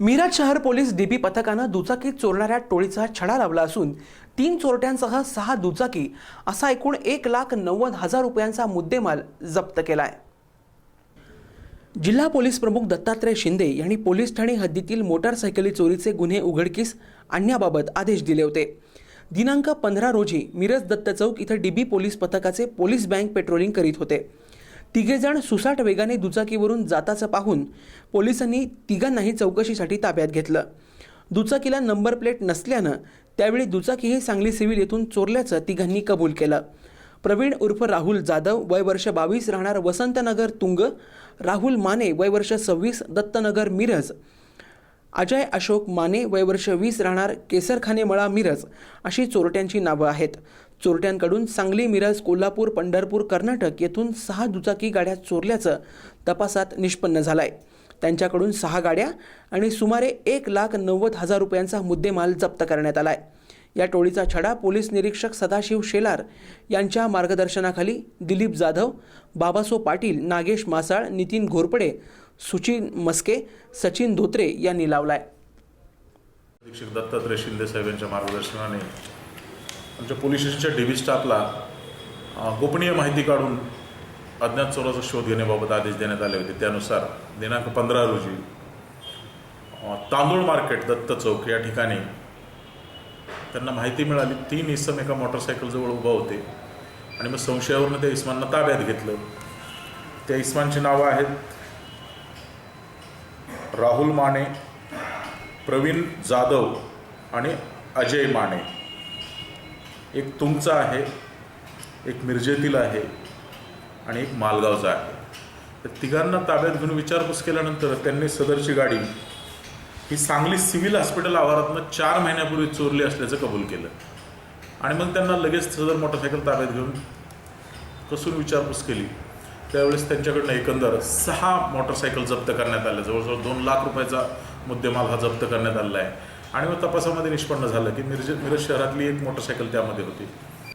मिरज शहर police dB पथकानं दुचाकी चोरणाऱ्या टोळीचा छडा लावला असून तीन चोरट्यांसह सहा दुचाकी असा एकूण एक लाख नव्वद हजार रुपयांचा मुद्देमाल जप्त केलाय. जिल्हा पोलीस प्रमुख दत्तात्रय शिंदे यांनी पोलीस ठाणे हद्दीतील मोटारसायकली चोरीचे गुन्हे उघडकीस आणण्याबाबत आदेश दिले होते. दिनांक पंधरा रोजी मिरज दत्त चौक इथं डीबी पोलीस पथकाचे पोलीस बँक पेट्रोलिंग करीत होते. तिघेजण सुसाट वेगाने दुचाकीवरून जाताचं पाहून पोलिसांनी तिघांनाही चौकशीसाठी ताब्यात घेतलं. दुचाकीला नंबर प्लेट नसल्यानं त्यावेळी दुचाकीही सांगली सिव्हिल येथून चोरल्याचं तिघांनी कबूल केलं. प्रवीण उर्फ राहुल जाधव वय वर्ष बावीस राहणार वसंतनगर तुंग राहुल माने वय वर्ष सव्वीस दत्तनगर मिरज. अजय अशोक माने वयवर्ष वीस राहणार केसरखाने मळा मिरज अशी चोरट्यांची नावं आहेत. चोरट्यांकडून सांगली मिरज कोल्हापूर पंढरपूर कर्नाटक येथून सहा दुचाकी गाड्या चोरल्याचं तपासात निष्पन्न झालंय. त्यांच्याकडून सहा गाड्या आणि सुमारे एक लाख नव्वद हजार रुपयांचा मुद्देमाल जप्त करण्यात आला आहे या टोळीचा छडा पोलीस निरीक्षक सदाशिव शेलार यांच्या मार्गदर्शनाखाली दिलीप जाधव बाबासो पाटील नागेश मासाळ नितीन घोरपडे सुचिन मस्के सचिन धोत्रे यांनी लावलाय. अधीक्षक दत्तात्रय शिंदे साहेब यांच्या मार्गदर्शनाने आमच्या पोलीस स्टेशनच्या डी व्ही स्टाफला गोपनीय माहिती काढून अज्ञात चोराचा शोध घेण्याबाबत आदेश देण्यात आले होते. त्यानुसार दिनांक पंधरा रोजी तांदूळ मार्केट दत्त चौक या ठिकाणी त्यांना माहिती मिळाली. तीन इसम एका मोटरसायकलजवळ उभा होते. आणि मग संशयावरनं त्या इस्मांना ताब्यात घेतलं. त्या इस्मांची नावं आहेत. राहुल माने प्रवीण जाधव आणि अजय माने. एक तुमचा आहे एक मिरजेतील आहे आणि एक मालगावचा आहे. तर तिघांना ताब्यात घेऊन विचारपूस केल्यानंतर त्यांनी सदरची गाडी ही सांगली सिव्हिल हॉस्पिटल आवारातनं चार महिन्यापूर्वी चोरली असल्याचं कबूल केलं. आणि मग त्यांना लगेच सदर मोटरसायकल ताब्यात घेऊन कसून विचारपूस केली. त्यावेळेस त्यांच्याकडनं एकंदर सहा मोटरसायकल जप्त करण्यात आल्या जवळजवळ दोन लाख रुपयाचा मुद्देमाल हा जप्त करण्यात आलेला आहे. आणि मग तपासामध्ये निष्पन्न झालं की मिरज मिरज शहरातली एक मोटरसायकल त्यामध्ये होती.